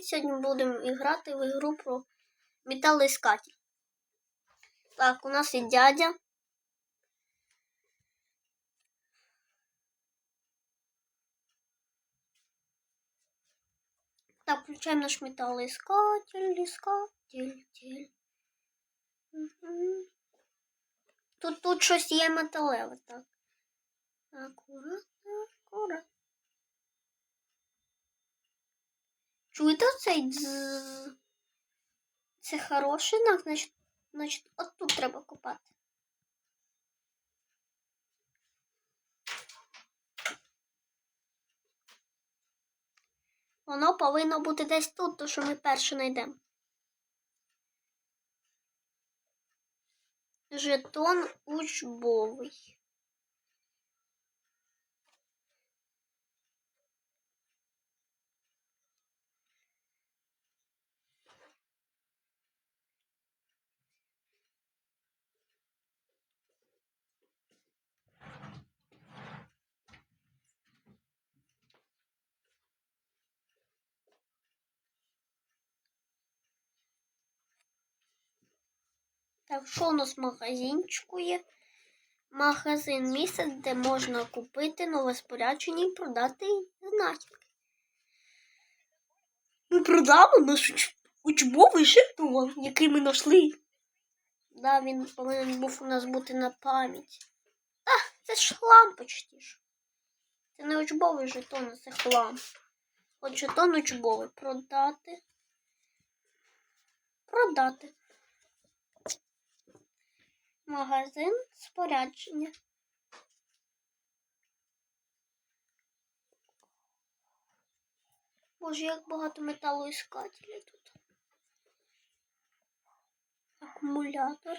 Привіт! Сьогодні будемо грати в ігру про металоіскатель. Так, у нас є дядя. Так, включаємо наш металоіскатель, іскатель, тель. Мгм. Тут, тут щось є металеве, так. Акуратно, Чуєте цей дзз? Це хороший знак, значить, значить, от тут треба копати. Воно повинно бути десь тут, то що ми перше знайдемо. Жетон учбовий. Так, що у нас магазинчику є? Магазин місце, де можна купити нове спорядження і продати знахідки. Ми продамо наш уч... учбовий жетон, який ми знайшли. Да, він повинен був у нас бути на пам'ять. А, це ж хлам почти ж. Це не учбовий жетон, а це хлам. От жетон учбовий. Продати. Продати. Магазин спорядження. Боже, як багато металоіскателів тут. Акумулятор.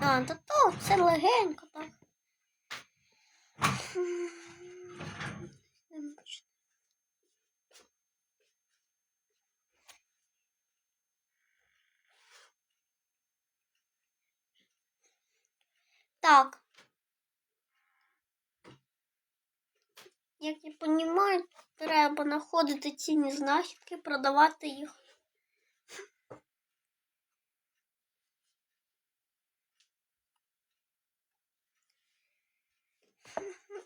А, та то це легенько так. Так. Як я розумію, треба знаходити цінні знахідки, продавати їх.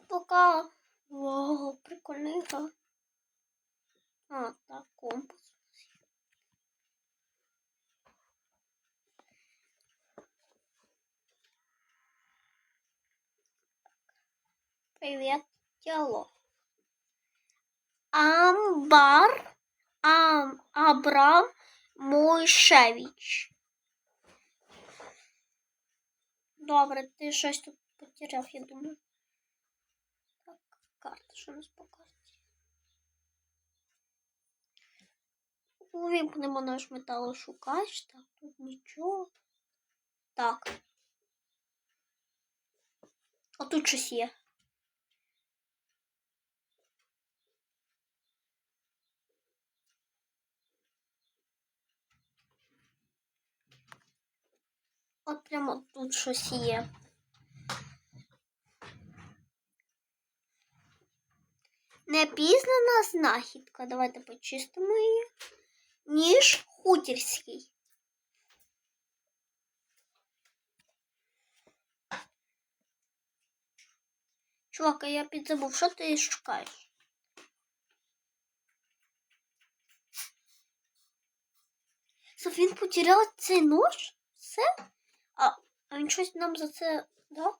Пока. Вау, прикольний. А, так, компас. Привет, диалог. Амбар Ам, Абрам Мойшевич. Добре, ти щось тут потеряв, я думаю. Так, карта, що у нас по карті? Увімкнемо наш металошукач. Так, тут нічого. Так. А тут щось є. От прямо тут щось є. Непізнана знахідка. Давайте почистимо її. Ніж хутірський. Чувак, а я підзабув, що ти шукаєш? Софін потеряла цей нож? Все? А, а він щось нам за це дав?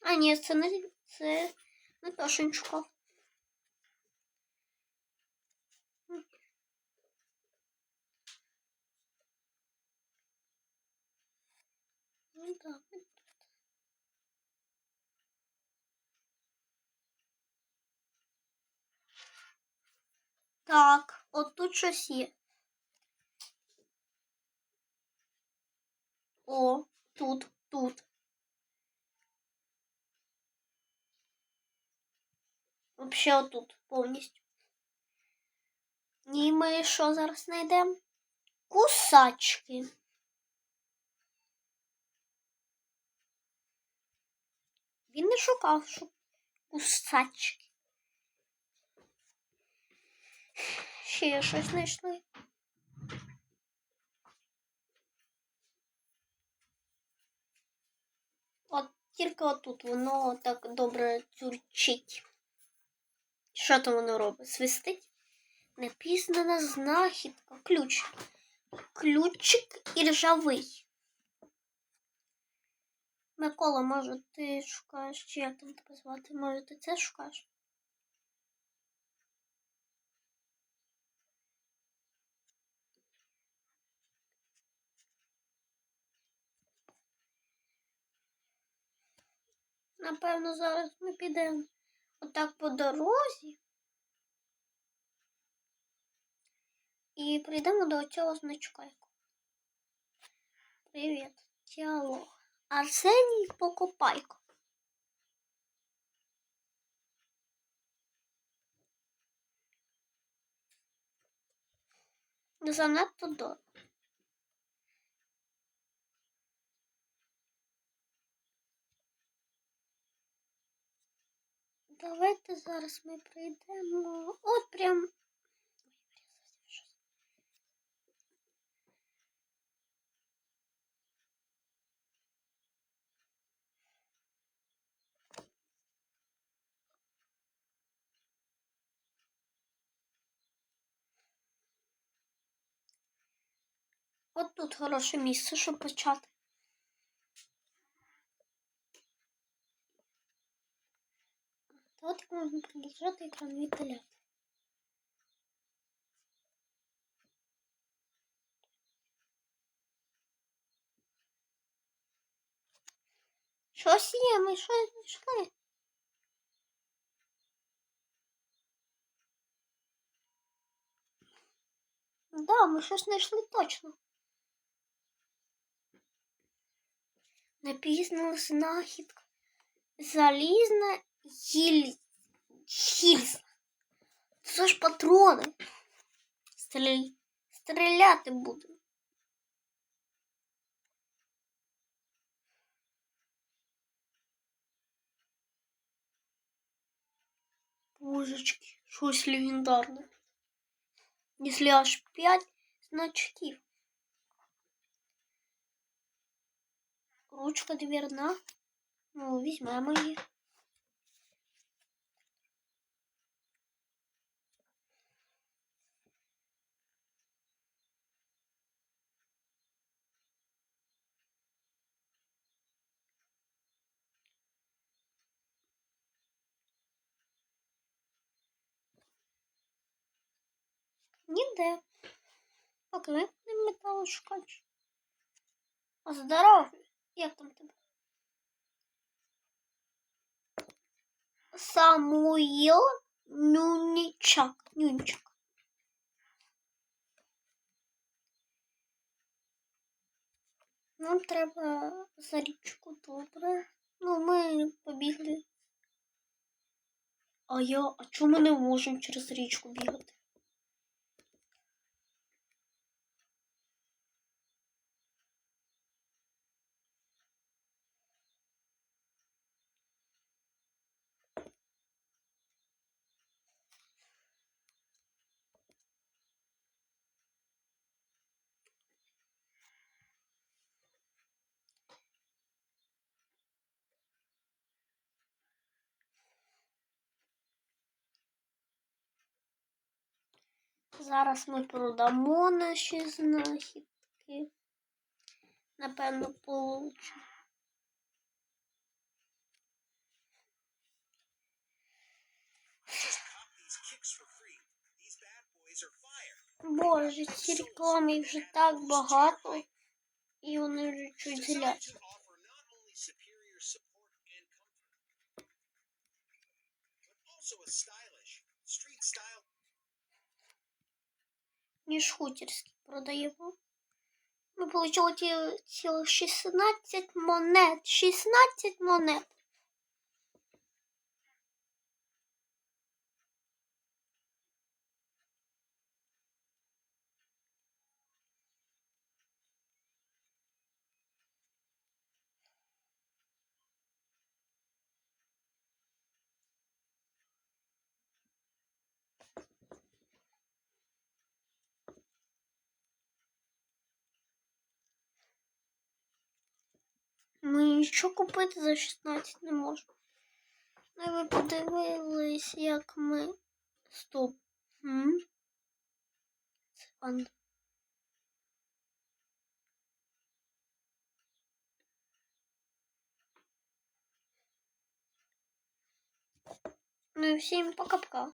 А, ні, це не це не то, що він шукав. Ну, так. Так, от тут щось є. О, тут, тут. Вообще отут повністю. І ми що зараз знайдемо? Кусачки. Він не шукав, що кусачки. Ще щось знайшли. От тільки отут воно так добре тюрчить. Що там воно робить? Свистить? Напізнана знахідка. Ключ. Ключик і ржавий. Микола, може, ти шукаєш, чи як там тебе звати? Може, ти це шукаєш? Напевно, зараз ми підемо отак по дорозі. І прийдемо до цього значка. Привіт, діалог. Арсеній Покопайко. Занадто дорого. Давайте зараз ми прийдемо. От прям. От тут хороше місце, щоб почати. От можна продовжати екран віддаляти. Щось є, ми щось знайшли. Да, ми щось знайшли точно. Написано знахідка. Залізна гіль... гільза. Це ж патрони. Стріляй. Стріляти будемо. Божечки, щось легендарне. Если аж 5 значків. Ручка дверна. Ну, візьмемо її. Ніде. Покликни металошукач. А здоров. Як там тебе? Самуїл Нюнічак. Нюнчак. Нам треба за річку добре. Ну, ми побігли. А я, а чому ми не можемо через річку бігати? Зараз ми продамо наші знахідки. Напевно, fire. Боже, ці реклами вже так багато. І вони вже чуть злять. Also a stylish, ніж хутірський продаємо. Ми отримали цілих 16 монет. 16 монет. Ми нічого купити за 16 не можемо. Ну, ви подивились, як ми. Стоп. Це панда. Ну і всім пока-пока.